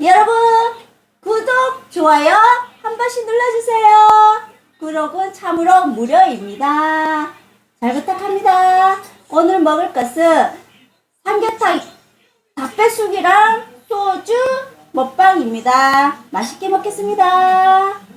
여러분 구독 좋아요 한 번씩 눌러주세요. 구독은 참으로 무료입니다. 잘 부탁합니다. 오늘 먹을 것은 삼계탕 닭배숙이랑 소주 먹방입니다. 맛있게 먹겠습니다.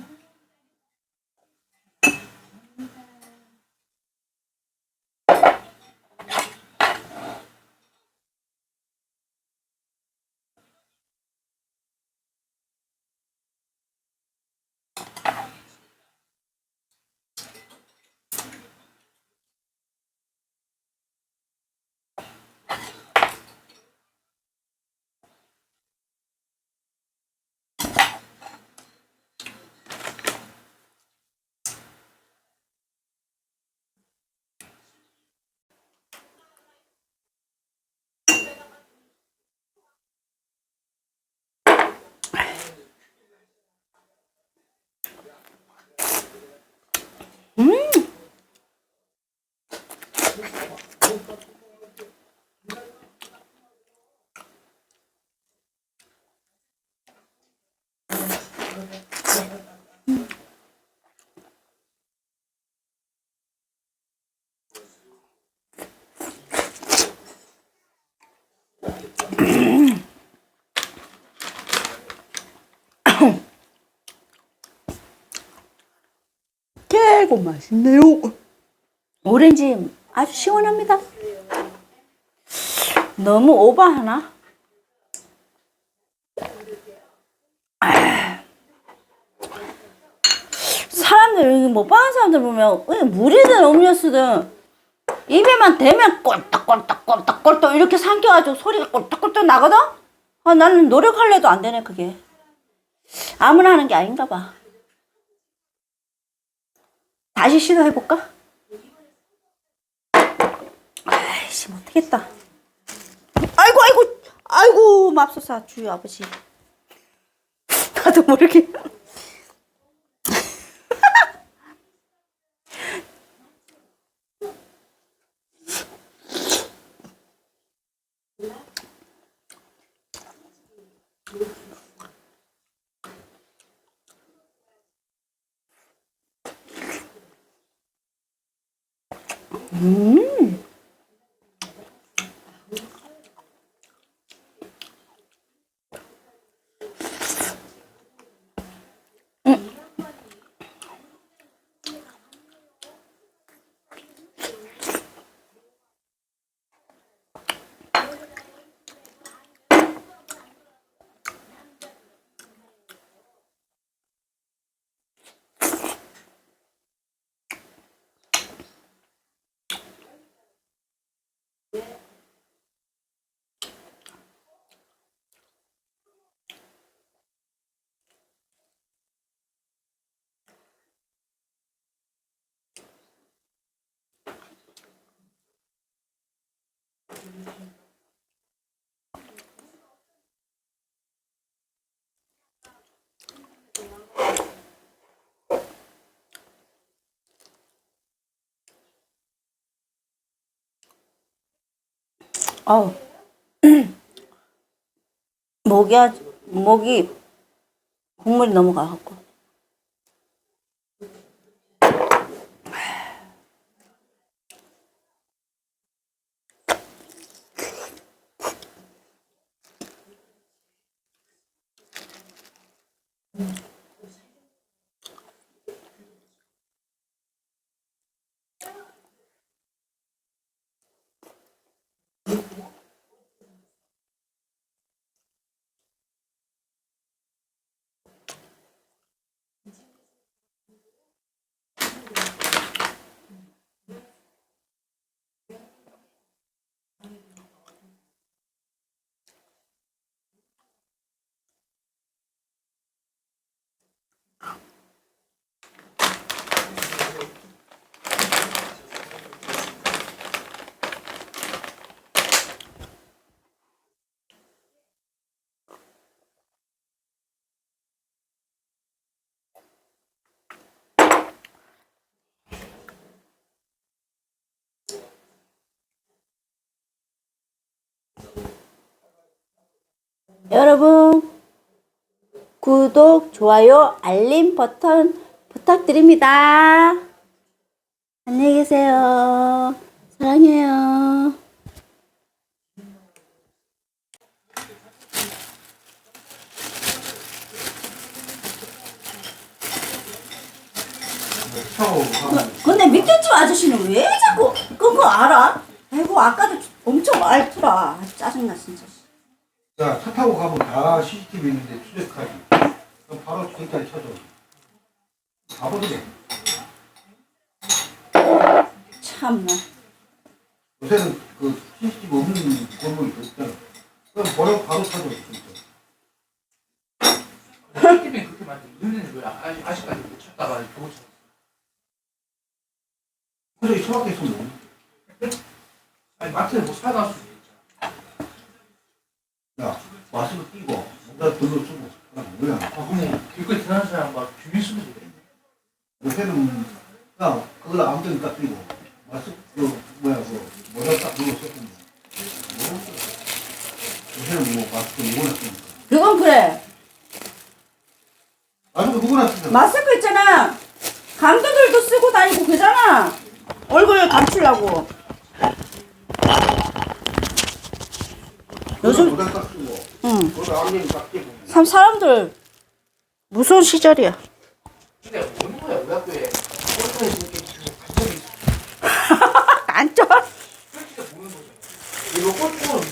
깨고 맛있네요. 오렌지 아주 시원합니다. 너무 오버하나? 사람들 못 봐는 사람들 보면 물이든 음료수든 입에만 대면 꼴딱꼴딱꼴딱꼴딱 이렇게 삼켜가지고 소리가 꼴딱꼴딱 나거든? 아, 나는 노력할래도 안 되네 그게 아무나 하는 게 아닌가 봐 다시 시도해볼까? 아이씨 못하겠다. 아이고 아이고 아이고 맙소사 주여 아버지. 나도 모르게 Mm-hmm. 어우. 목이 아주, 목이 국물이 넘어가갖고. 여러분 구독, 좋아요, 알림 버튼 부탁드립니다. 안녕히 계세요. 사랑해요. 근데 밑에집 아저씨는 왜 자꾸 그거 알아? 아이고 아까도 엄청 알더라. 짜증나 진짜. 자, 차 타고 가면 다 CCTV 있는데 추적하지. 그럼 바로 저기까지 쳐줘. 가보지. 참나. 요새는 그 CCTV 없는 골목이 없잖아. 그럼 바로, 바로 쳐줘, 진짜. 꿀팁이 그렇게 많은데 이번에는 왜 아직, 아직까지 못 찾다가 보고 있어 그저기 처박혔으면. 아니 마트에 뭐 사다 놨을 수도 있잖아 야, 마스크 끼고, 뭔가 들러 쓰고. 그럼 뭐야. 아 그럼 길거리 지나는 사람 막 주민 쓰면 되겠네 요새는, 야, 그걸 아무데나 딱 끼고. 마스크, 그, 뭐야, 그, 모자 딱. 뭐. 요새는 뭐, 마스크 누구나 쓰니까. 그건 그래. 마스크 누구나 쓰잖아. 마스크 있잖아. 감독들도 쓰고 다니고 그잖아. 얼굴 감추려고. 요즘 모자 딱 쓰고. 응. 참 사람들 무서운 시절이야. 근데 오는 거야 우리 학교에 안 쪄. 이거 안 쳐.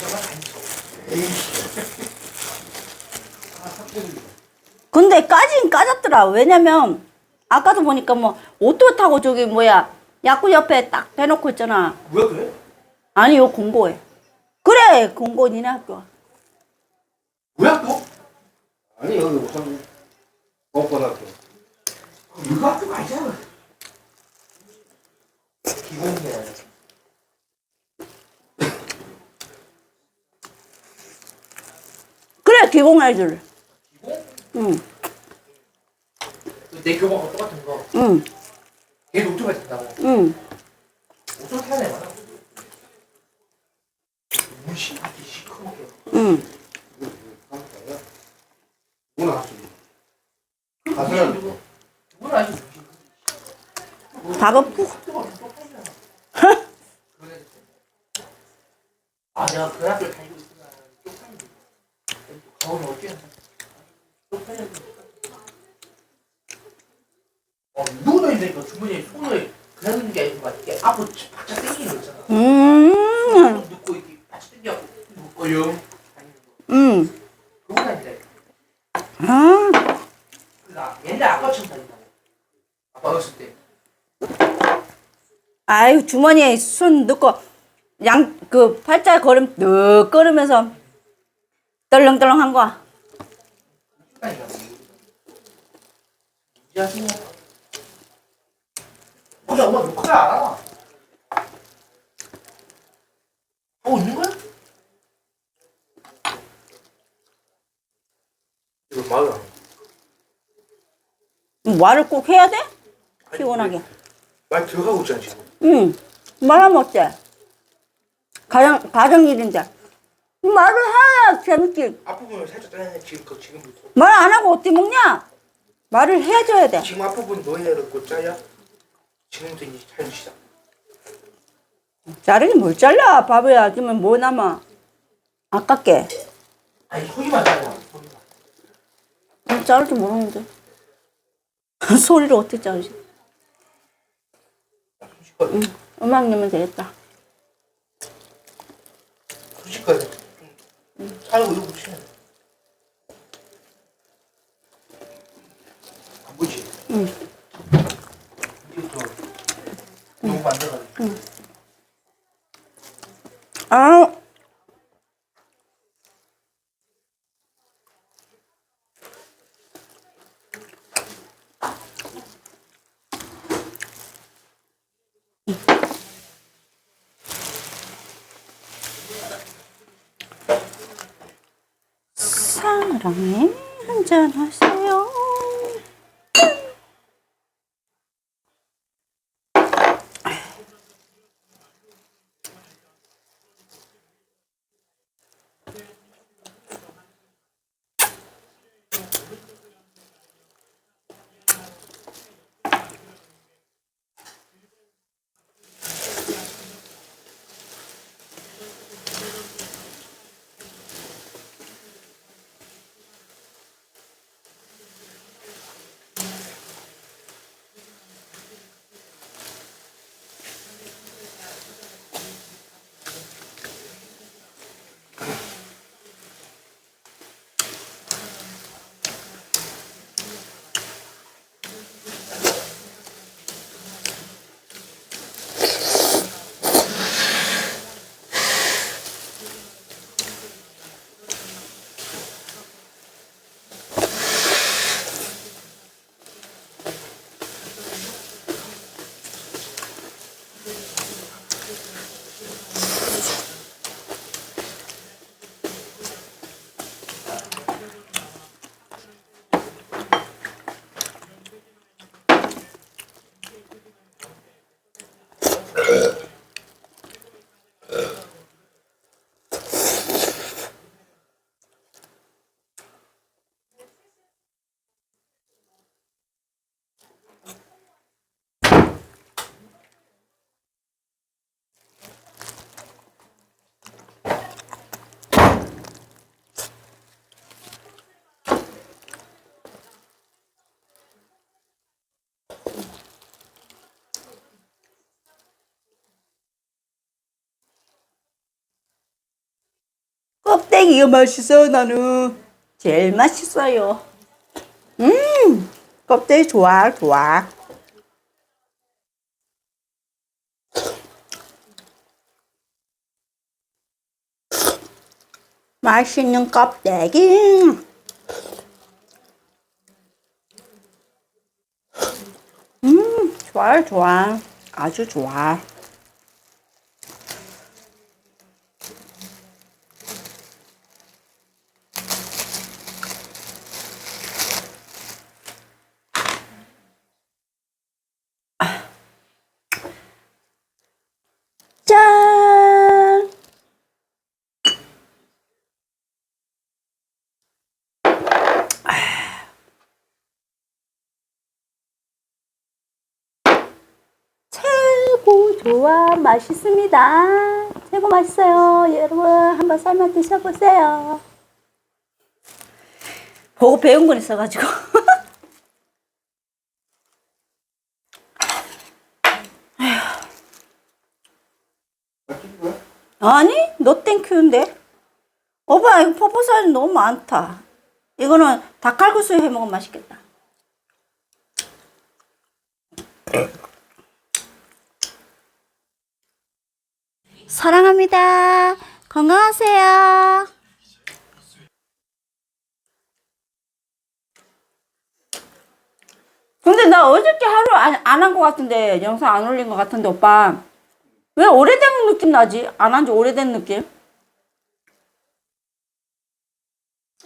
근데 까진 까졌더라. 왜냐면 아까도 보니까 뭐 오토 타고 저기 뭐야 야구 옆에 딱 대놓고 있잖아. 왜 그래? 아니 요 공고에. 그래 공고 니네 학교. 우리 학교? 아니 여기 우선 먹고등학교 우리 학교가 아니잖아 기본이야 그래 기공 아이들. 기본? 응, 내 교과가 똑같은 거 응, 걔도 오토바이 탄다고 응. 오토바이 타는 애 많아 무심하게 시커멓게 응. 누구나 할수 있어 무심 가서는 누구 누구나 알지 작업 아 내가 그 쪽팔리지 어떻게 하냐 쪽팔려 어 누구도 있으니까 주머니에 손을 그냥 게 아니고 막 이렇게 앞으로 바짝 당기는 거 있잖아 음, 손 넣고 이렇게 바짝 당겨 묶어요 다니는 거 음. 그거 다닌대 아, 그니까 옛날 아빠처럼 다닌다고 아빠 어렸을 때 아유 주머니에 손 넣고 양 그 팔자 걸음 득 걸으면서 떨렁떨렁 한 거. 아니야 이제 하시냐 근데 엄마 녹화를 알아 하고 있는 거야? 이거 맞아 말을 꼭 해야 돼? 피곤하게. 말 들어가고 있잖아 지금 응. 말하면 어때? 가정 가정 일인데 말을 해야 재밌지. 앞부분을 살짝 짜야 지금 그 지금부터 말 안 하고 어떻게 먹냐? 말을 해줘야 돼. 지금 앞부분 너희가 그 짜야 지금부터 이제 촬영 시작 자르기 뭘 잘라? 바보야. 그러면 뭐 남아? 아깝게. 아니 소리만 짜야 소리만 난 자를 줄 모르는데. 소리를 어떻게 자르지? 솔직하게 음악 넣으면 되겠다. 솔직하게 좀 살고 이러고 치면 안 보이지? 응. 이제부터 너무 만들어가지고 아, 사랑해 한잔 하세요. 껍데기가 맛있어 나는. 제일 맛있어요. 음, 껍데기 좋아 좋아. 맛있는 껍데기. 음, 좋아요 좋아. 아주 좋아. 짠! 최고 좋아 맛있습니다. 최고 맛있어요. 여러분 한번 삶아 드셔보세요. 보고 배운 건 있어가지고. 아니, 너 땡큐인데? 오빠, 이거 퍼포사이즈 너무 많다. 이거는 닭칼국수 해 먹으면 맛있겠다. 사랑합니다. 건강하세요. 근데 나 어저께 하루 안 한 것 같은데, 영상 안 올린 것 같은데, 오빠. 왜 오래된 느낌 나지? 안 한 지 오래된 느낌?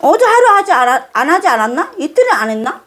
어제 하루 하지 않아, 안 하지 않았나? 이틀은 안 했나?